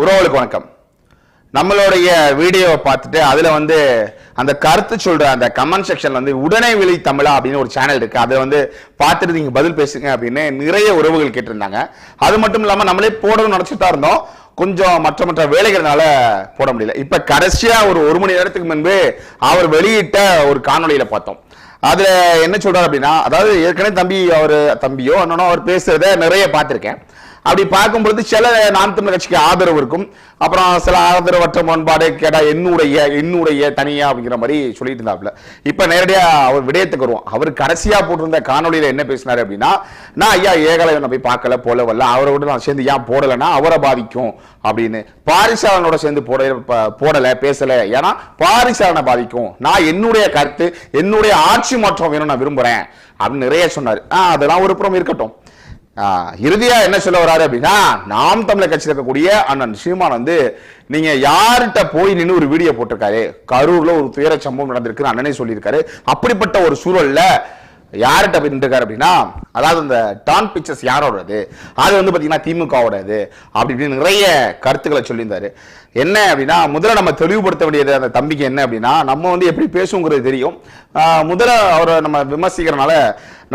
உறவுகளுக்கு வணக்கம். நம்மளுடைய வீடியோவை பார்த்துட்டு அதில் வந்து அந்த கருத்து சொல்கிற அந்த கமெண்ட் செக்ஷன் வந்து உடனே விழி தமிழா அப்படின்னு ஒரு சேனல் இருக்கு. அதை வந்து பார்த்துட்டு நீங்கள் பதில் பேசுங்க அப்படின்னு நிறைய உறவுகள் கேட்டிருந்தாங்க. அது மட்டும் இல்லாமல் நம்மளே போடணும்னு நினச்சிட்டு தான் இருந்தோம். கொஞ்சம் மற்ற மற்ற வேலைகள்னால போட முடியல. இப்போ கடைசியாக ஒரு ஒரு மணி நேரத்துக்கு முன்பு அவர் வெளியிட்ட ஒரு காணொலியில் பார்த்தோம். அதில் என்ன சொல்கிறார் அப்படின்னா அதாவது ஏற்கனவே தம்பி அவர் தம்பியோ அண்ணனோ அவர் பேசுகிறத நிறைய பார்த்துருக்கேன். அப்படி பார்க்கும்பொழுது சில நாம் தமிழர் கட்சிக்கு ஆதரவு இருக்கும். அப்புறம் சில ஆதரவற்ற முரண்பாடு கேட்டா என்னுடைய என்னுடைய தனியா அப்படிங்கிற மாதிரி சொல்லிட்டு இருந்தாப்புல. இப்ப நேரடியா அவர் விடயத்துக்கு வருவோம். அவர் கடைசியா போட்டிருந்த காணொலியில் என்ன பேசினாரு அப்படின்னா நான் ஐயா ஏகலைவனை போய் பார்க்கல போல வரல அவரோட நான் சேர்ந்து ஏன் போடலைன்னா அவரை பாதிக்கும். அப்படின்னு. பாரிசாலனோட சேர்ந்து போட ப- போடல பேசல. ஏன்னா பாரிசாலனை பாதிக்கும். நான் என்னுடைய கருத்து என்னுடைய ஆட்சி மாற்றம் வேணும் நான் விரும்புறேன். அப்படின்னு நிறைய சொன்னார். அதெல்லாம் ஒரு புறம் இருக்கட்டும். இறுதியா என்ன சொல்ல வராரு அப்படின்னா நாம் தமிழர் கட்சியில் இருக்கக்கூடிய அண்ணன் சீமான் வந்து நீங்க யார்கிட்ட போய் நின்று ஒரு வீடியோ போட்டிருக்காரு? கரூர்ல ஒரு துயர சம்பவம் நடந்திருக்கு அண்ணனே சொல்லியிருக்காரு. அப்படிப்பட்ட ஒரு சூழல்ல யார்கிட்ட போய் நின்றுருக்காரு அப்படின்னா அதாவது இந்த டான் பிக்சர்ஸ் யாரோடது? அது வந்து பார்த்தீங்கன்னா திமுகவோடது அப்படி இப்படின்னு நிறைய கருத்துக்களை சொல்லியிருந்தாரு. என்ன அப்படின்னா முதல்ல நம்ம தெளிவுபடுத்த வேண்டியது அந்த தம்பிக்கு என்ன அப்படின்னா நம்ம வந்து எப்படி பேசுங்கிறது தெரியும். முதல்ல அவரை நம்ம விமர்சிக்கிறனால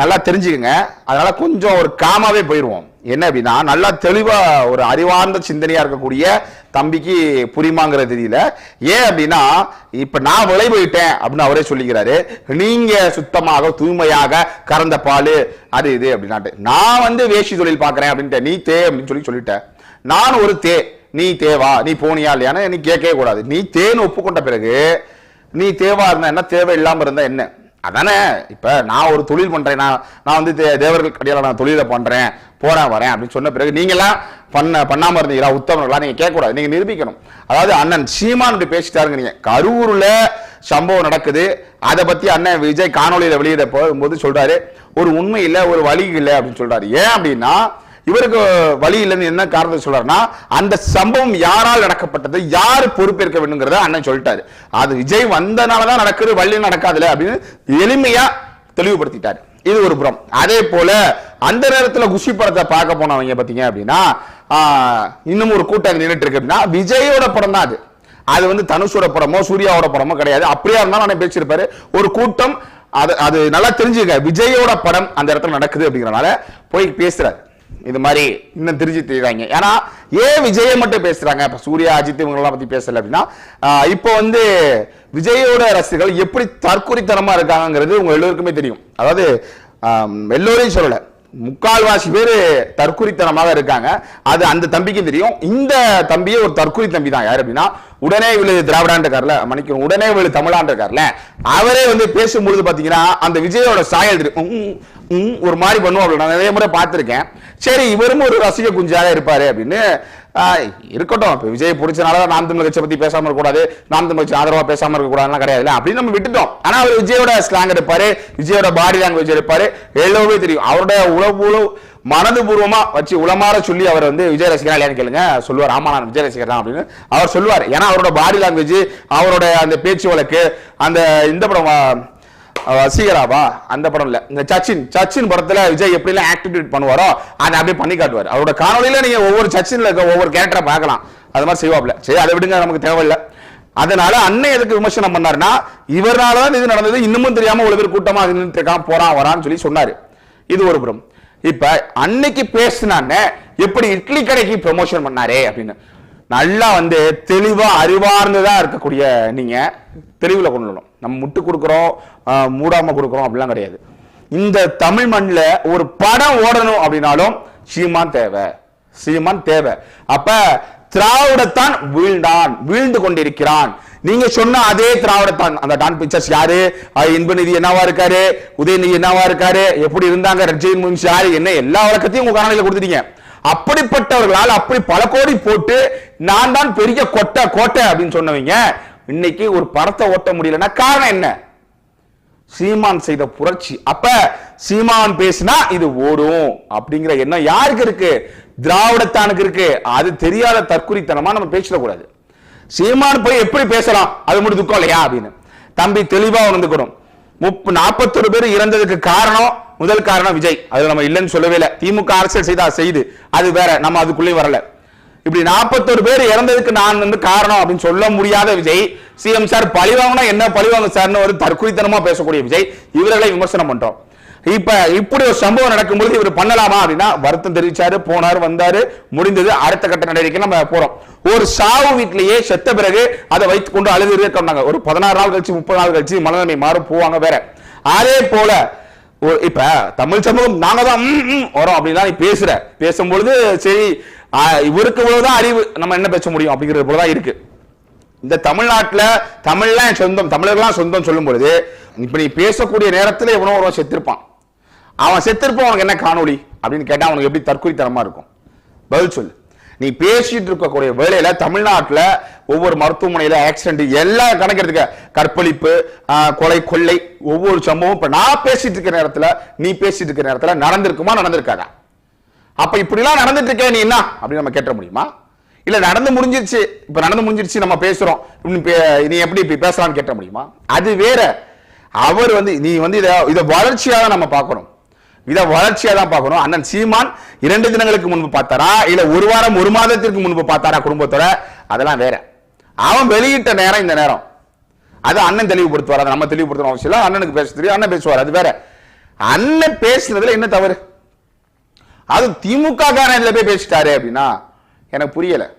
நல்லா தெரிஞ்சுக்கங்க. அதனால கொஞ்சம் ஒரு காமாவே போயிடுவோம் என்ன அப்படின்னா நல்லா தெளிவாக ஒரு அறிவார்ந்த சிந்தனையாக இருக்கக்கூடிய தம்பிக்கு புரியுமாங்கிறது தெரியல. ஏன் அப்படின்னா இப்போ நான் விளை போயிட்டேன் அப்படின்னு அவரே சொல்லிக்கிறாரு. நீங்கள் சுத்தமாக தூய்மையாக கறந்த பால் அது இது அப்படின்னாட்டு நான் வந்து வேஷ்டி தொழில் பார்க்குறேன் அப்படின்ட்டு நீ தே அப்படின்னு சொல்லி சொல்லிட்டேன் நான் ஒரு தே நீ தேவா நீ போனியா இல்லையான்னு நீ கேட்கவே கூடாது. நீ தேன்னு ஒப்புக்கொண்ட பிறகு நீ தேவா இருந்தா என்ன? தேவை இல்லாமல் இருந்தா என்ன? அதானே? இப்போ நான் ஒரு தொழில் பண்ணுறேன் நான் நான் வந்து தே- தேவர்கள் கடையில் நான் தொழிலை பண்ணுறேன் போகிறேன் வரேன் அப்படின்னு சொன்ன பிறகு நீங்களாம் பண்ண பண்ணாம இருந்தீங்களா? உத்தவர்களா நீங்கள் கேட்க கூடாது நிரூபிக்கணும். அதாவது அண்ணன் சீமான் இப்படி பேசிட்டாருங்க நீங்கள் கரூரில் சம்பவம் நடக்குது. அதை பற்றி அண்ணன் விஜய் காணொலியில் வெளியிட போகும்போது சொல்கிறாரு ஒரு உண்மை இல்லை ஒரு வழி இல்லை அப்படின்னு சொல்கிறாரு ஏன் அப்படின்னா இவருக்கு வழி இல்லைன்னு என்ன காரணத்தை சொல்றாருன்னா அந்த சம்பவம் யாரால் நடக்கப்பட்டது யார் பொறுப்பேற்க வேண்டுங்கிறத அண்ணன் சொல்லிட்டாரு. அது விஜய் வந்தனால தான் நடக்குது வழி நடக்காதுல அப்படின்னு எளிமையா தெளிவுபடுத்திட்டாரு. இது ஒரு புறம். அதே போல அந்த நேரத்தில் குஷி படத்தை பார்க்க போனவங்க பார்த்தீங்க அப்படின்னா இன்னும் ஒரு கூட்டம் நின்றுட்டு இருக்கு அப்படின்னா விஜயோட படம் தான் அது. அது வந்து தனுஷோட படமோ சூர்யாவோட படமோ கிடையாது. அப்படியா இருந்தாலும் நான் பேசியிருப்பாரு. ஒரு கூட்டம் அது அது நல்லா தெரிஞ்சுக்க விஜயோட படம் அந்த இடத்துல நடக்குது அப்படிங்கிறனால போய் பேசுறாரு. இது மாதிரி இன்னும் திருச்சி தெரியுறாங்க ஏன்னா ஏன் விஜயை மட்டும் பேசுறாங்க. இப்ப சூர்யா அஜித் இவங்கெல்லாம் பத்தி பேசல அப்படின்னா இப்போ வந்து விஜயோட ரசிகர்கள் எப்படி தற்குறித்தனமா இருக்காங்கிறது உங்க எல்லோருக்குமே தெரியும். அதாவது எல்லோரையும் சொல்லல. முக்கால்வாசி பேர் தற்குறித்தனமாக இருக்காங்க. அது அந்த தம்பிக்கு தெரியும். இந்த தம்பியே ஒரு தற்குறி தம்பி தான். யார் அப்படின்னா உடனே இவ்வளவு திராவிடான் இருக்கார்ல மன்னிக்கணும் உடனே இவ்வளவு தமிழான் இருக்கார்ல அவரே வந்து பேசும்பொழுது பார்த்தீங்கன்னா அந்த விஜயோட சாயல் ஒரு மாதிரி பண்ணுவோம் நான் நிறைய முறை பார்த்துருக்கேன். சரி இவரும் ஒரு ரசிக குஞ்சாக இருப்பாரு அப்படின்னு. இருக்கட்டும். இப்போ விஜய் பிடிச்சனால தான் நாம் தமிழ் கட்சியை பற்றி பேசாமல் இருக்கக்கூடாது. நாம் தமிழ் கட்சி ஆதரவாக பேசாமல் இருக்கக்கூடாதுலாம் கிடையாது. அப்படின்னு நம்ம விட்டுட்டோம். ஆனால் அவர் விஜயோட ஸ்லாங் எடுப்பாரு. விஜயோட பாடி லாங்குவேஜ் எடுப்பாரு. எல்லாமே தெரியும். அவரோட உழவு உழவு மனது பூர்வமாக வச்சு உளமாற சொல்லி அவர் வந்து விஜய் ரசிகரா இல்லையான்னு கேளுங்க. சொல்லுவார் ஆமா நான் விஜய் ரசிகர் தான் அப்படின்னு அவர் சொல்லுவார். ஏன்னா அவரோட பாடி லாங்குவேஜ் அவரோட அந்த பேச்சு வழக்கு அந்த இந்த படம் ஆ, அந்த படம் இல்ல. இந்த சச்சின் சச்சின் படத்துல விஜய் எப்படி எல்லாம் ஆக்டிவேட் பண்ணுவாரோ அதை அப்படியே பண்ணி காட்டுவார். அவரோட காணொலியில நீங்க ஒவ்வொரு சச்சின்ல இருக்க ஒவ்வொரு கேரக்டரை பார்க்கலாம். அது மாதிரி செய்வாப்ல சரி அதை விடுங்க நமக்கு தேவையில்லை. அதனால அண்ணன் எதுக்கு விமர்சனம் பண்ணாருன்னா இவரால தான் இது நடந்தது இன்னமும் தெரியாம இவ்வளவு பேர் கூட்டமா நின்னுட்டு இருக்கான் போறான் வரான்னு சொல்லி சொன்னாரு. இது ஒரு புறம். இப்ப அன்னைக்கு பேசினான்னு எப்படி இட்லி கடைக்கு ப்ரொமோஷன் பண்ணாரே அப்படின்னு. நல்லா வந்து தெளிவாக அறிவார்ந்துதான் இருக்கக்கூடிய நீங்க தெளிவில் கொண்டு வரணும். நம்ம முட்டு கொடுக்குறோம் மூடாமல் மூடாம கொடுக்குறோம் அப்படிலாம் கிடையாது. இந்த தமிழ் மண்ணில் ஒரு படம் ஓடணும் அப்படின்னாலும் சீமான் தேவை சீமான் தேவை. அப்ப திராவிடத்தான் வீழ்ந்தான் வீழ்ந்து கொண்டிருக்கிறான். நீங்க சொன்ன அதே திராவிடத்தான் அந்த டான் பிக்சர்ஸ் யாரு? இன்பநிதி என்னவா இருக்காரு? உதயநிதி என்னவா இருக்காரு? எப்படி இருந்தாங்க? ரஜினி முன்சி யாரு என்ன? எல்லா வழக்கத்தையும் உங்க காணொலியில கொடுத்துட்டீங்க. அப்படிப்பட்டவர்களால் அப்படி பல கோடி போட்டு நான் தான் பெரிய கொட்டை கோட்டை அப்படின்னு சொன்னவங்க இன்னைக்கு ஒரு படத்தை ஓட்ட முடியலன்னா காரணம் என்ன? சீமான் செய்த புரட்சி. அப்ப சீமான் பேசினா இது ஓடும் அப்படிங்கிற எண்ணம் யாருக்கு இருக்கு? திராவிடத்தானுக்கு இருக்கு. அது தெரியாத தற்குறித்தனமா நம்ம பேசிடக்கூடாது. சீமான் போய் எப்படி பேசலாம்? அது மட்டும் துக்கம் இல்லையா அப்படின்னு. தம்பி தெளிவா உணர்ந்துக்கணும். முப்ப நாற்பத்தொரு பேர் இறந்ததுக்கு காரணம் முதல் காரணம் விஜய். அது நம்ம இல்லைன்னு சொல்லவே இல்லை. திமுக அரசியல் செய்தா செய்து. அது வேற நம்ம அதுக்குள்ளேயும் வரல. இப்படி நாற்பத்தொரு பேர் இறந்ததுக்கு நான் வந்து காரணம் அப்படின்னு சொல்ல முடியாத விஜய் சிஎம் சார் பழி வாங்கினா என்ன பழி வாங்க சார்னு ஒரு தற்குறித்தனமா பேசக்கூடிய விஜய் இவர்களை விமர்சனம் பண்றோம். இப்ப இப்படி ஒரு சம்பவம் நடக்கும்போது இவர் பண்ணலாமா அப்படின்னா வருத்தம் தெரிவிச்சாரு போனார் வந்தாரு முடிந்தது அடுத்த கட்ட நடவடிக்கை நம்ம போறோம். ஒரு சாவு வீட்டிலேயே செத்த பிறகு அதை வைத்துக் கொண்டு அழுது இருக்காங்க ஒரு பதினாறு நாள் கழிச்சு முப்பது நாள் கழிச்சு மனநிலைமை மாறும் போவாங்க வேற. அதே போல இப்ப தமிழ் சமூகம் நாங்க தான் வரோம் அப்படின்லாம் நீ பேசுற. பேசும்பொழுது சரி இவருக்கு இவ்வளவுதான் அறிவு நம்ம என்ன பேச முடியும் அப்படிங்கிறது போலதான் இருக்கு. இந்த தமிழ்நாட்டில் தமிழ்லாம் என் சொந்தம் தமிழர்கள்லாம் சொந்தம் சொல்லும் பொழுது இப்ப நீ பேசக்கூடிய நேரத்தில் எவனோ ஒருவன் செத்திருப்பான். அவன் செத்திருப்பான் அவனுக்கு என்ன காணொளி? அப்படின்னு கேட்டா அவனுக்கு எப்படி தற்கொலை தரமா இருக்கும்? பதில் சொல்லு. நீ பேசிட்டு இருக்கக்கூடிய வேலையில தமிழ்நாட்டில் ஒவ்வொரு மருத்துவமனையில ஆக்சிடென்ட் எல்லாம் கணக்கெடுத்துக்க. கற்பழிப்பு கொலை கொள்ளை ஒவ்வொரு சம்பவம் இப்ப நான் பேசிட்டு இருக்கிற நேரத்துல நீ பேசிட்டு இருக்கிற நேரத்துல நடந்திருக்குமா நடந்திருக்காதா? அப்ப இப்படிலாம் நடந்துட்டு இருக்க நீ என்ன? அப்படின்னு நம்ம கேட்ட முடியுமா? இல்ல நடந்து முடிஞ்சிருச்சு. இப்ப நடந்து முடிஞ்சிருச்சு நம்ம பேசுறோம். பே- நீ எப்படி இப்படி பேசலாம்னு கேட்ட முடியுமா? அது வேற. அவர் வந்து நீ வந்து இதை இதை வளர்ச்சியாக தான் நம்ம பார்க்கணும். இதை வளர்ச்சியாக தான் பார்க்கணும். அண்ணன் சீமான் இரண்டு தினங்களுக்கு முன்பு பார்த்தாரா? இல்லை ஒரு வாரம் ஒரு மாதத்திற்கு முன்பு பார்த்தாரா குடும்பத்தோட? அதெல்லாம் வேற. அவன் வெளியிட்ட நேரம் இந்த நேரம். அது அண்ணன் தெளிவுபடுத்துவார். அதை நம்ம தெளிவுபடுத்தணும் அவசியம் இல்லை. அண்ணனுக்கு பேச தெரியும். அண்ணன் பேசுவார். அது வேற. அண்ணன் பேசுனதுல என்ன தவறு? அது திமுக காரன் இதில் போய் பேசிட்டாரு அப்படின்னா எனக்கு புரியல.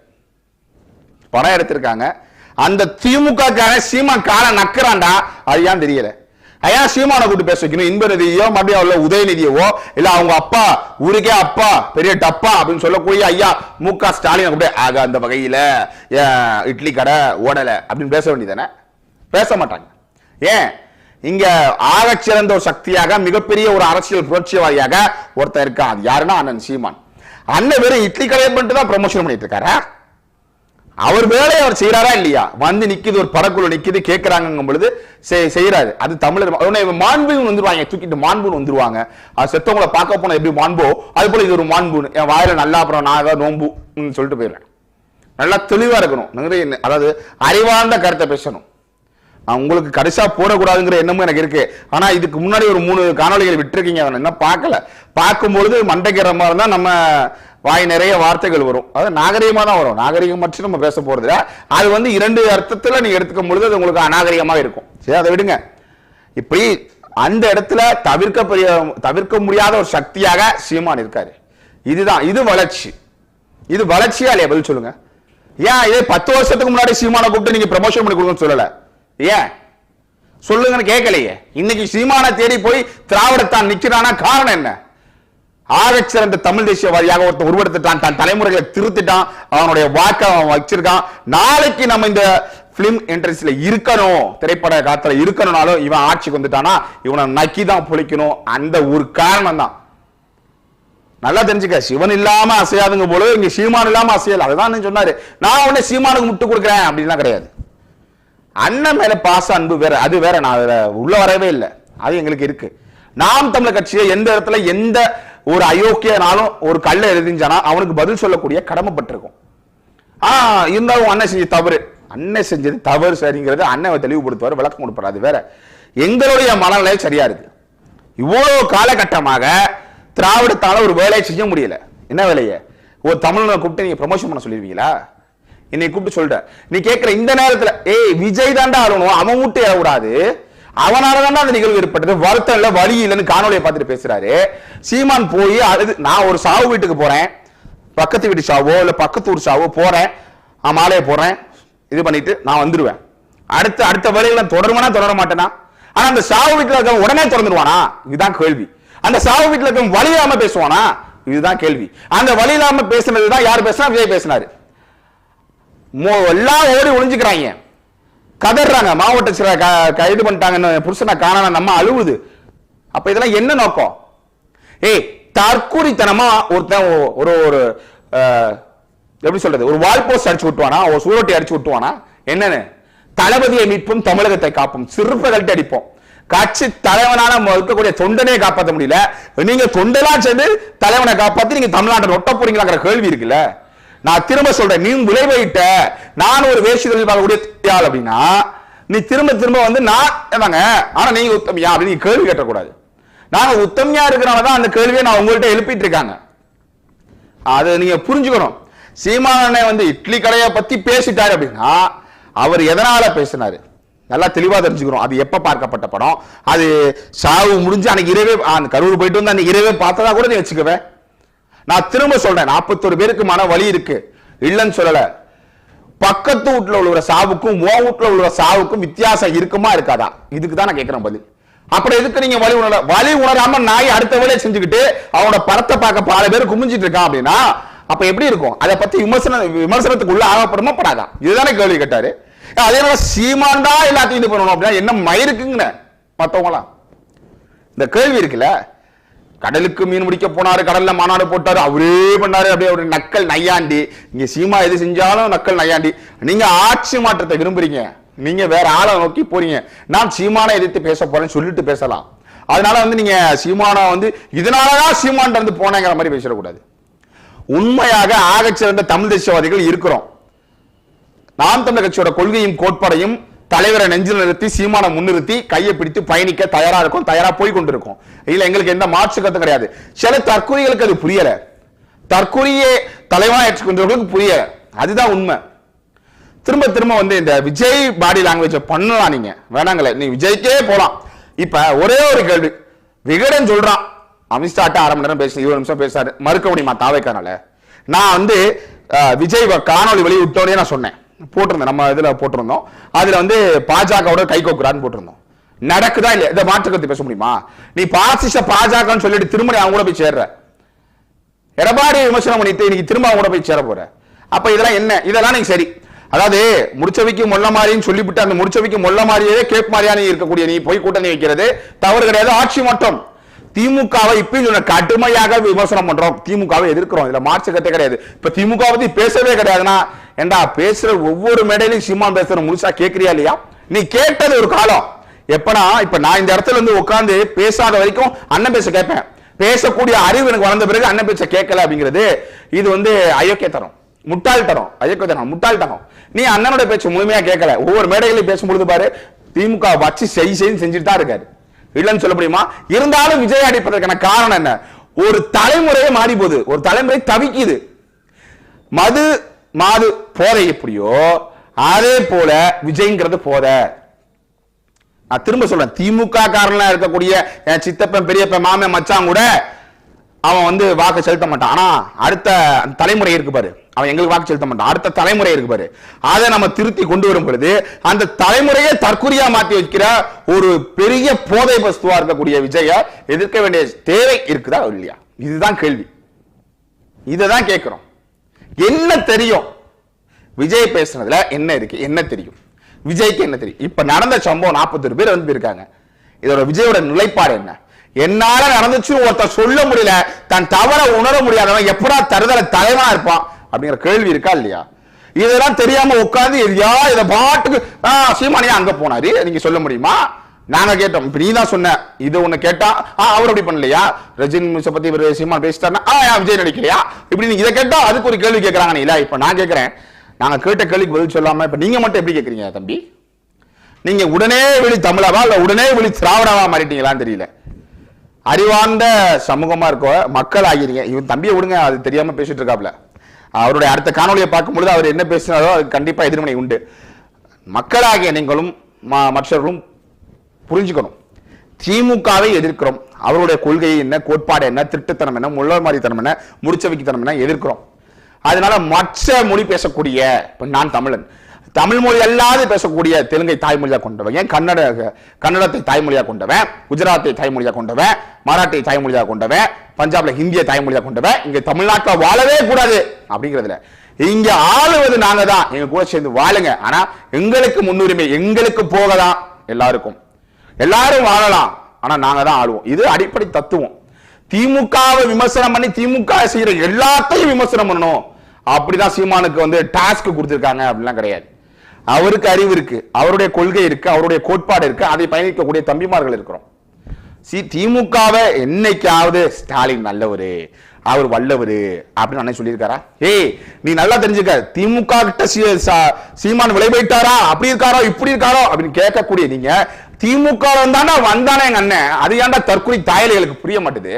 படம் எடுத்திருக்காங்க. அந்த திமுக காரன் சீமான் காலை நக்குறான்டா. அது ஏன் தெரியலை? ஐயா சீமான கூட்டு பேச வைக்கணும். இன்பநிதியோ மறுபடியும் உள்ள உதயநிதியவோ இல்ல அவங்க அப்பா ஊருக்கே அப்பா பெரிய டப்பா அப்படின்னு சொல்லக்கூடிய ஐயா மு க ஸ்டாலின் கூட ஆக அந்த வகையில இட்லி கடை ஓடல அப்படின்னு பேச வேண்டியதானே பேச மாட்டாங்க. ஏன்? இங்க ஆகச்சிறந்த ஒரு சக்தியாக மிகப்பெரிய ஒரு அரசியல் புரட்சிவாதியாக ஒருத்தன் இருக்கான். அது யாருன்னா அண்ணன் சீமான். அண்ணன் வெறும் இட்லி கடையை மட்டும் தான் ப்ரமோஷன் பண்ணிட்டு இருக்காரா? அவர் வேலையை அவர் செய்யறாரா இல்லையா? வந்து நிக்குது ஒரு படக்குழு நிக்குது கேட்கறாங்க பொழுது செய்- செய்யறாரு அது தமிழர் மாண்புன்னு வந்துருவாங்க தூக்கிட்டு மாண்புன்னு வந்துருவாங்க. அது செத்தவங்கள பார்க்க போனா எப்படி மாண்போ? அது போல இது ஒரு மாண்புன்னு. என் வாயில நல்லா அப்புறம் நான் ஏதாவது நோம்பு சொல்லிட்டு போயிடுறேன். நல்லா தெளிவா இருக்கணும். நிறைய அதாவது அறிவார்ந்த கருத்தை பேசணும். உங்களுக்கு கடைசா போடக்கூடாதுங்கிற எண்ணமும் எனக்கு இருக்கு. ஆனா இதுக்கு முன்னாடி ஒரு மூணு காணொளிகள் விட்டுருக்கீங்க அதை இன்னும் பார்க்கல. பார்க்கும்பொழுது மண்டைக்கிற மாதிரி தான் நம்ம வாய் நிறைய வார்த்தைகள் வரும். அது நாகரிகமாக தான் வரும். நாகரிகம் மட்டும் நம்ம பேச போறது அது வந்து இரண்டு அர்த்தத்தில் நீங்க எடுத்துக்கும் பொழுது அது உங்களுக்கு அநாகரிகமாக இருக்கும். சரி அதை விடுங்க. இப்படி அந்த இடத்துல தவிர்க்க தவிர்க்க முடியாத ஒரு சக்தியாக சீமான் இருக்காரு. இதுதான் இது வளர்ச்சி. இது வளர்ச்சியா இல்லையா? பதில் சொல்லுங்க. ஏன் இதே பத்து வருஷத்துக்கு முன்னாடி சீமானை கூப்பிட்டு நீங்க ப்ரமோஷன் பண்ணி கொடுக்கணும்னு சொல்லலை? ஏன் சொல்லுங்கன்னு கேட்கலையே. இன்னைக்கு சீமானை தேடி போய் திராவிடத்தான் நிக்கிறானா? காரணம் என்ன? ஆகச்சிறந்த தமிழ் தேசியவாதியாக ஒருத்தன் உருவெடுத்துட்டான். தன் தலைமுறைகளை திருத்திட்டான். அவனுடைய வாக்கை அவன் வச்சிருக்கான். நாளைக்கு நம்ம இந்த பிலிம் இண்டஸ்ட்ரியில இருக்கணும். திரைப்பட காலத்துல இருக்கணும்னாலும் இவன் ஆட்சிக்கு வந்துட்டானா? இவனை நக்கி தான் பொழிக்கணும். அந்த ஒரு காரணம் தான் நல்லா தெரிஞ்சுக்க. சிவன் இல்லாம அசையாதுங்க போல இங்க சீமான் இல்லாம அசையல. அதுதான் சொன்னாரு. நான் உடனே சீமானுக்கு முட்டு கொடுக்குறேன். அப்படின்லாம் கிடையாது. அண்ணன் மேல பாச அன்பு வேற அது வேற நான் அதுல உள்ள வரவே இல்லை. அது எங்களுக்கு இருக்கு. நாம் தமிழர் கட்சியை எந்த இடத்துல எந்த ஒரு அயோக்கியனாலும் ஒரு கல்ல எழுதிஞ்சானா அவனுக்கு பதில் சொல்லக்கூடிய கடமைப்பட்டிருக்கும் ஆ இருந்தாலும் அண்ணன் செஞ்ச தவறு. அண்ணன் செஞ்சது தவறு சரிங்கிறது அண்ணன் தெளிவுபடுத்துவார் விளக்கம் கொடுப்பார். அது வேற. எங்களுடைய மனநிலை சரியா இருக்கு. இவ்வளவு காலகட்டமாக திராவிடத்தால ஒரு வேலையை செய்ய முடியல. என்ன வேலையை? ஒரு தமிழனை கூப்பிட்டு நீங்க ப்ரமோஷன் பண்ண சொல்லிருவீங்களா? என்னை கூப்பிட்டு சொல்லிட்டேன் நீ கேட்கிற இந்த நேரத்துல ஏய் விஜய் தாண்டா ஆடணும் அவன் விட்டு ஏறக்கூடாது. அவனால தான் அந்த நிகழ்வு ஏற்பட்டது வருத்தம் இல்ல வழி இல்லைன்னு காணொலியை பார்த்துட்டு பேசுறாரு. சீமான் போய் அழுது நான் ஒரு சாவு வீட்டுக்கு போறேன். பக்கத்து வீட்டு சாவோ இல்ல பக்கத்து ஊர் சாவோ போறேன். மாலையை போறேன் இது பண்ணிட்டு நான் வந்துருவேன். அடுத்து அடுத்த வேலையில நான் தொடருமானா தொடர மாட்டேனா? ஆனா அந்த சாவு வீட்டுல இருக்க உடனே திறந்துருவானா? இதுதான் கேள்வி. அந்த சாவு வீட்டுல இருக்க வழி இல்லாம பேசுவானா? இதுதான் கேள்வி. அந்த வழி இல்லாம பேசுனதுதான் யார் பேசினா விஜய் பேசினாரு. எல்லாம் ஓடி ஒளிஞ்சுக்கிறாங்க. கதறாங்க மாவட்ட சில க- கைது பண்ணிட்டாங்கன்னு புருஷனை காணான நம்ம அழுவுது. அப்ப இதெல்லாம் என்ன நோக்கம்? ஏய் தற்கூரித்தனமா ஒருத்தன் ஒரு ஒரு எப்படி சொல்றது? ஒரு வால் போஸ்ட் அடிச்சு விட்டுவானா? ஒரு சூரட்டி அடிச்சு விட்டுவானா? என்னன்னு? தளபதியை மீட்போம் தமிழகத்தை காப்போம். சிறுப்பகல்ட்டு அடிப்போம். கட்சி தலைவனான ம- இருக்கக்கூடிய தொண்டனே காப்பாற்ற முடியல. நீங்க தொண்டெல்லாம் சேர்ந்து தலைவனை காப்பாத்தி நீங்க தமிழ்நாட்டை ஒட்ட போறீங்களாங்கிற கேள்வி இருக்குல்ல. நான் திரும்ப சொல்றேன். நீ விளைவையிட்ட நான் ஒரு வேஷ்டி தொழில் பார்க்கக்கூடிய ஆள் அப்படின்னா நீ திரும்ப திரும்ப வந்து நான் ஏதாங்க ஆனா நீங்க உத்தமியா அப்படின்னு நீ கேள்வி கேட்டக்கூடாது நாங்க உத்தமியா இருக்கிறனால தான் அந்த கேள்வியை நான் உங்கள்கிட்ட எழுப்பிட்டு இருக்காங்க. அதை நீங்க புரிஞ்சுக்கணும். சீமானே வந்து இட்லி கடையை பத்தி பேசிட்டாரு அப்படின்னா அவர் எதனால பேசினாரு? நல்லா தெளிவா தெரிஞ்சுக்கிறோம் அது எப்ப பார்க்கப்பட்ட படம்? அது சாவு முடிஞ்சு அன்னைக்கு இரவே அந்த கரூர் போயிட்டு வந்து அன்னைக்கு இரவே பார்த்ததா கூட நீ வச்சுக்கவே. நான் திரும்ப சொல்றேன். நாற்பத்தொரு பேருக்கு மன வலி இருக்கு. இல்லைன்னு சொல்லல. பக்கத்து வீட்டில் உள்ள சாவுக்கும் ஓ வீட்டில் உள்ள சாவுக்கும் வித்தியாசம் இருக்குமா இருக்காதா? இதுக்கு தான் நான் கேட்கிறேன் பதில். அப்புறம் எதுக்கு நீங்க வலி உணர வலி உணராம நாய் அடுத்த வேலையை செஞ்சுக்கிட்டு அவனோட படத்தை பார்க்க பல பேர் குமிஞ்சிட்டு இருக்கான் அப்படின்னா அப்ப எப்படி இருக்கும்? அதை பத்தி விமர்சன விமர்சனத்துக்கு உள்ள ஆகப்படுமா படாதா? இதுதானே கேள்வி கேட்டாரு. அதே மாதிரி சீமான் தான் எல்லாத்தையும் இது பண்ணணும் அப்படின்னா என்ன மயிருக்குங்க மத்தவங்களாம். இந்த கேள்வி இருக்குல்ல? கடலுக்கு மீன் பிடிக்க போனாரு கடல்ல மாநாடு போட்டாரு. அவரே பண்ணாரு அப்படியே ஒரு நக்கல் நையாண்டி. இங்க சீமா எது செஞ்சாலும் நக்கல் நையாண்டி. நீங்க ஆட்சி மாற்றத்தை விரும்புறீங்க. நீங்க வேற ஆளை நோக்கி போறீங்க. நான் சீமானை எதிர்த்து பேச போறேன்னு சொல்லிட்டு பேசலாம். அதனால வந்து நீங்க சீமானா வந்து இதனாலதான் சீமான் இருந்து போனேங்கிற மாதிரி பேசிடக்கூடாது. உண்மையாக ஆகச்சிறந்த தமிழ் தேசியவாதிகள் இருக்கிறோம். நாம் தமிழர் கட்சியோட கொள்கையும் கோட்பாடையும் தலைவரை நெஞ்சில் நிறுத்தி சீமானம் முன்னிறுத்தி கையை பிடித்து பயணிக்க தயாரா இருக்கும் தயாரா போய் கொண்டிருக்கும். இல்ல எங்களுக்கு எந்த மாற்று கருத்து கிடையாது. சில தற்கொலைகளுக்கு அது புரியல. தற்கொலையே தலைவனா ஏற்றுக்கொண்டவர்களுக்கு புரியல. அதுதான் உண்மை. திரும்ப திரும்ப வந்து இந்த விஜய் பாடி லாங்குவேஜ் பண்ணலாம் நீங்க. வேணாங்களே. நீ விஜய்க்கே போலாம். இப்ப ஒரே ஒரு கேள்வி. விகடன் சொல்றான். அமித்ஷாட்ட அரை மணி நேரம் பேசி இருபது நிமிஷம் பேசாரு மறுக்க முடியுமா தாவைக்கானால? நான் வந்து விஜய் வ- காணொளி வெளியிட்டோடனே நான் சொன்னேன். போட்டிருந்தோம். நம்ம இதுல போட்டிருந்தோம். அதுல வந்து பாஜகவோட கை கோக்குறான்னு போட்டிருந்தோம். நடக்குதா இல்லையா? இதை மாற்றுக்கருத்து பேச முடியுமா? நீ பாசிச பாஜகன்னு சொல்லிட்டு திரும்ப அவங்க கூட போய் சேர்ற. எடப்பாடி விமர்சனம் பண்ணிட்டு இன்னைக்கு திரும்ப அவங்க கூட போய் சேர போற. அப்ப இதெல்லாம் என்ன? இதெல்லாம் நீங்க சரி. அதாவது முடிச்சவைக்கு மொல்ல மாதிரின்னு சொல்லிவிட்டு அந்த முடிச்சவைக்கு மொல்ல மாதிரியே கேப் மாதிரியா நீ இருக்கக்கூடிய நீ போய் கூட்டணி வைக்கிறது தவறு கிடையாது. ஆட்சி மட்டும். திமுகவை இப்பயும் சொன்ன கடுமையாக விமர்சனம் பண்றோம். திமுகவை எதிர்க்கிறோம். இதுல மாற்று கட்டே கிடையாது. இப்ப திமுக பத்தி பேசவே கிடையாதுன்னா ஏண்டா பேசுற ஒவ்வொரு மேடையிலும் சீமான் பேசுற முழுசா கேக்குறியா இல்லையா? நீ கேட்டது ஒரு காலம். எப்பனா இப்ப நான் இந்த இடத்துல இருந்து உட்காந்து பேசாத வரைக்கும் அண்ணன் பேச கேட்பேன். பேசக்கூடிய அறிவு எனக்கு வளர்ந்த பிறகு அண்ணன் பேச்ச கேட்கல அப்படிங்கிறது இது வந்து அயோக்கிய தரம் முட்டாள்தரம் அயோக்கிய தரம் முட்டாள் தரம் நீ அண்ணனோட பேச்சு முழுமையா கேட்கல. ஒவ்வொரு மேடைகளையும் பேசும்பொழுது பாரு திமுக வச்சு செய் செய்து செஞ்சுட்டு தான் இருக்காரு. இல்லைன்னு சொல்ல முடியுமா? இருந்தாலும் விஜய் அடிப்பதற்கான காரணம் என்ன? ஒரு தலைமுறையே மாறி போகுது ஒரு தலைமுறை தவிக்குது. மது மாது போதை எப்படியோ? அதே போல விஜய்ங்கிறது போதை. நான் திரும்ப சொல்றேன். திமுக காரணம் இருக்கக்கூடிய என் சித்தப்பன் பெரியப்பன் மாமன் மச்சான் கூட அவன் வந்து வாக்கு செலுத்த மாட்டான். ஆனா அடுத்த அந்த தலைமுறை இருக்கு பாரு. அவன் எங்களுக்கு வாக்கு செலுத்த மாட்டான். அடுத்த தலைமுறை இருக்கு பாரு. அதை நம்ம திருத்தி கொண்டு வரும் பொழுது அந்த தலைமுறையை தற்கொலையா மாற்றி வைக்கிற ஒரு பெரிய போதை வஸ்துவா இருக்கக்கூடிய விஜய எதிர்க்க வேண்டிய தேவை இருக்குதா இல்லையா? இதுதான் கேள்வி. இதை தான் கேட்கிறோம். என்ன தெரியும்? விஜய் பேசுனதுல என்ன இருக்கு? என்ன தெரியும்? விஜய்க்கு என்ன தெரியும்? இப்ப நடந்த சம்பவம் 41 பேர் வந்து இருக்காங்க இதோட விஜயோட நிலைப்பாடு என்ன? என்னால நடந்துச்சு ஒருத்தர் சொல்ல முடியல. தன் தவற உணர முடியாதவன் எப்படா தருதல தலைவனா இருப்பான்? அப்படிங்கிற கேள்வி இருக்கா இல்லையா? இதெல்லாம் தெரியாம உட்கார்ந்து எதையா இதை பாட்டுக்கு சீமானியா அங்க போனாரு. நீங்க சொல்ல முடியுமா? நாங்க கேட்டோம். இப்ப நீ தான் சொன்ன இது ஒண்ணு கேட்டா ஆ அவர் அப்படி பண்ணலையா? ரஜினி மிஸ் பத்தி இவர் சீமான் பேசிட்டாருன்னா ஆ விஜய் நடிக்கலையா? இப்படி நீங்க இதை கேட்டா அதுக்கு ஒரு கேள்வி கேட்கறாங்க இல்ல இப்ப நான் கேட்கிறேன் நாங்க கேட்ட கேள்விக்கு பதில் சொல்லாம இப்ப நீங்க மட்டும் எப்படி கேக்குறீங்க தம்பி? நீங்க உடனே வெளி தமிழாவா இல்ல உடனே வெளி திராவிடாவா மாறிட்டீங்களான்னு தெரியல. அறிவார்ந்த சமூகமா இருக்கோ மக்கள் ஆகிறீங்க இவன் தம்பியை விடுங்க அது தெரியாம பேசிட்டு இருக்காப்ல. அவருடைய அடுத்த காணொலியை பார்க்கும் பொழுது அவர் என்ன பேசினாரோ அது கண்டிப்பா எதிர்மனை உண்டு. மக்களாகிய நீங்களும் ம- மற்றவர்களும் புரிஞ்சுக்கணும். திமுகவை எதிர்க்கிறோம். அவருடைய கொள்கை என்ன கோட்பாடு என்ன திட்டுத்தனம் என்ன முள்ளமாரித்தனம் என்ன முடிச்சவைக்குத்தனம் என்ன எதிர்க்கிறோம். அதனால மற்ற மொழி பேசக்கூடிய நான் தமிழன். தமிழ் மொழி அல்லாது பேசக்கூடிய தெலுங்கை தாய்மொழியாக கொண்டவன். ஏன் கன்னட கன்னடத்தை தாய்மொழியாக கொண்டவன் குஜராத்தை தாய்மொழியாக கொண்டவன் மராட்டியை தாய்மொழியாக கொண்டவன் பஞ்சாப்ல ஹிந்தியை தாய்மொழியாக கொண்டவன் இங்க தமிழ்நாட்டில் வாழவே கூடாது அப்படிங்கிறதுல. இங்க ஆளுவது நாங்க தான் எங்க கூட சேர்ந்து வாழுங்க. ஆனா எங்களுக்கு முன்னுரிமை எங்களுக்கு போகலாம் எல்லாருக்கும். எல்லாரும் வாழலாம். ஆனா நாங்க தான் ஆளுவோம். இது அடிப்படை தத்துவம். திமுகவை விமர்சனம் பண்ணி திமுக செய்யற எல்லாத்தையும் விமர்சனம் பண்ணணும். அப்படிதான் சீமானுக்கு வந்து டாஸ்க் கொடுத்திருக்காங்க அப்படிலாம் கிடையாது. அவருக்கு அறிவு இருக்கு. அவருடைய கொள்கை இருக்கு. அவருடைய கோட்பாடு இருக்கு. அதை பயணிக்கக்கூடிய தம்பிமார்கள் இருக்கிறோம். சி திமுகவை என்னைக்காவது ஸ்டாலின் நல்லவரு அவர் வல்லவரு அப்படின்னு அண்ணன் சொல்லியிருக்காரா? ஏய் நீ நல்லா தெரிஞ்சுக்க. திமுக கிட்ட சீமான் விளைவிட்டாரா போயிட்டாரா அப்படி இருக்காரோ? இப்படி இருக்காரோ? அப்படின்னு கேட்கக்கூடிய நீங்க திமுக வந்தானா வந்தானே எங்க அண்ணன். அது ஏன்டா தற்கொலை தாயலைகளுக்கு புரிய மாட்டுது?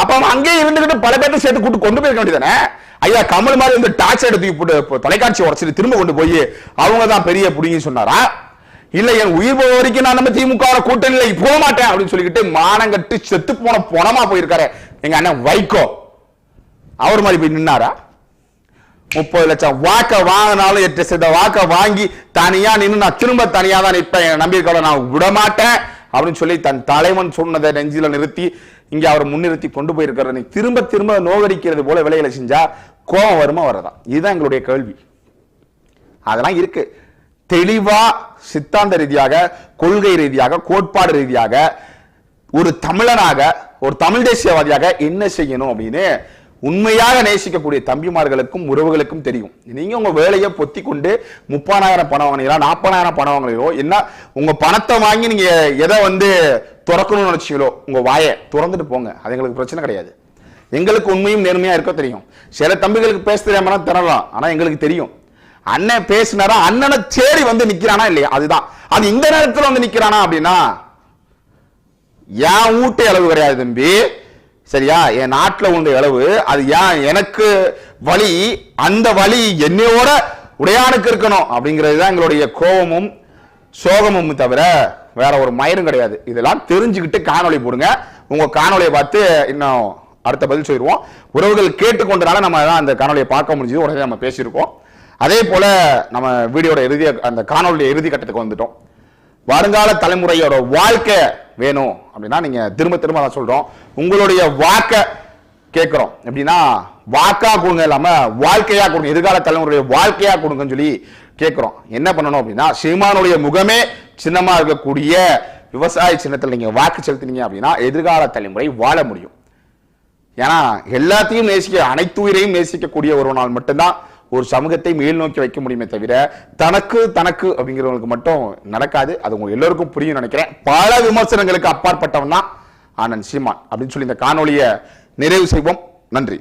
அப்ப அவன் அங்கேயே இருந்துகிட்டு பல பேர்த்த சேர்த்து கூட்டு கொண்டு போயிருக்க வேண்டியதானே ஐயா கமல் மாதிரி வந்து டார்ச் எடுத்து போட்டு தொலைக்காட்சி உடச்சிட்டு திரும்ப கொண்டு போய் அவங்க தான் பெரிய புடிங்கன்னு சொன்னாரா? இல்ல என் உயிர் போக வரைக்கும் நான் நம்ம திமுக வோட போக மாட்டேன் அப்படின்னு சொல்லிக்கிட்டு மானங்கட்டு செத்து போன பொணமா போயிருக்காரு எங்க அண்ணன் வைகோ. அவர் மாதிரி போய் நின்னாரா? முப்பது லட்சம் வாக்க வாங்கினாலும் எட்டு சத வாக்க வாங்கி தனியா நின்று நான் திரும்ப தனியா தான் நிற்பேன் என் நம்பிக்கை நான் விட மாட்டேன் அப்படின்னு சொல்லி தன் தலைவன் சொன்னதை நெஞ்சில நிறுத்தி இங்கே அவர் முன்னிறுத்தி கொண்டு போயிருக்கிறது நீ திரும்ப திரும்ப நோகடிக்கிறது போல விலைகளை செஞ்சா கோபம் வருமா வரதா இதுதான் எங்களுடைய கேள்வி. அதெல்லாம் இருக்கு. தெளிவா சித்தாந்த ரீதியாக கொள்கை ரீதியாக கோட்பாடு ரீதியாக ஒரு தமிழனாக ஒரு தமிழ் தேசியவாதியாக என்ன செய்யணும் அப்படின்னு உண்மையாக நேசிக்கக்கூடிய தம்பிமார்களுக்கும் உறவுகளுக்கும் தெரியும். நீங்க உங்க வேலையை பொத்தி கொண்டு முப்பதாயிரம் பணம் வாங்கினீங்களா நாற்பதாயிரம் பணம் வாங்கினீங்களோ என்ன உங்க பணத்தை வாங்கி நீங்க எதை வந்து துறக்கணும்னு நினைச்சீங்களோ உங்க வாயை திறந்துட்டு போங்க. அது எங்களுக்கு பிரச்சனை கிடையாது. எங்களுக்கு உண்மையும் நேர்மையா இருக்க தெரியும். சில தம்பிகளுக்கு பேச தெரியாம திறலாம் ஆனா எங்களுக்கு தெரியும். அண்ணன் பேசினாரா அண்ணனை தேடி வந்து நிக்கிறானா இல்லையா? அதுதான். அது இந்த நேரத்தில் வந்து நிக்கிறானா அப்படின்னா என் ஊட்டை அளவு கிடையாது தம்பி. சரியா? என் நாட்டில் உள்ள அளவு அது ஏன் எனக்கு வழி அந்த வழி என்னையோட உடையானுக்கு இருக்கணும் அப்படிங்கிறது தான் எங்களுடைய கோபமும் சோகமும் தவிர வேற ஒரு மயிரும் கிடையாது. இதெல்லாம் தெரிஞ்சுக்கிட்டு காணொலி போடுங்க. உங்க காணொலியை பார்த்து இன்னும் அடுத்த பதில் சொல்லிடுவோம். உறவுகள் கேட்டுக்கொண்டனால நம்ம தான் அந்த காணொலியை பார்க்க முடிஞ்சது. உடனே நம்ம பேசியிருக்கோம். அதே போல நம்ம வீடியோட இறுதிய அந்த காணொளிய இறுதி கட்டத்துக்கு வந்துட்டோம். வருங்கால தலைமுறையோட வாழ்க்கை வேணும் அப்படின்னா நீங்க திரும்ப திரும்ப நான் சொல்றோம். உங்களுடைய வாக்க கேட்கிறோம். எப்படின்னா வாக்கா கொடுங்க இல்லாம வாழ்க்கையா கொடுங்க. எதிர்கால தலைமுறைய வாழ்க்கையா கொடுங்கன்னு சொல்லி கேட்கிறோம். என்ன பண்ணணும் அப்படின்னா சீமானுடைய முகமே சின்னமா இருக்கக்கூடிய விவசாய சின்னத்தில் நீங்க வாக்கு செலுத்தினீங்க அப்படின்னா எதிர்கால தலைமுறை வாழ முடியும். ஏன்னா எல்லாத்தையும் நேசிக்க அனைத்து உயிரையும் நேசிக்கக்கூடிய ஒருவனால் மட்டும்தான் ஒரு சமூகத்தை மேல் நோக்கி வைக்க முடியுமே தவிர தனக்கு தனக்கு அப்படிங்கிறவங்களுக்கு மட்டும் நடக்காது. அது உங்க எல்லோருக்கும் புரியும் நினைக்கிறேன். பல விமர்சனங்களுக்கு அப்பாற்பட்டவன் தான் ஆனந்த் சீமான். அப்படின்னு சொல்லி இந்த காணொலியை நிறைவு செய்வோம். நன்றி.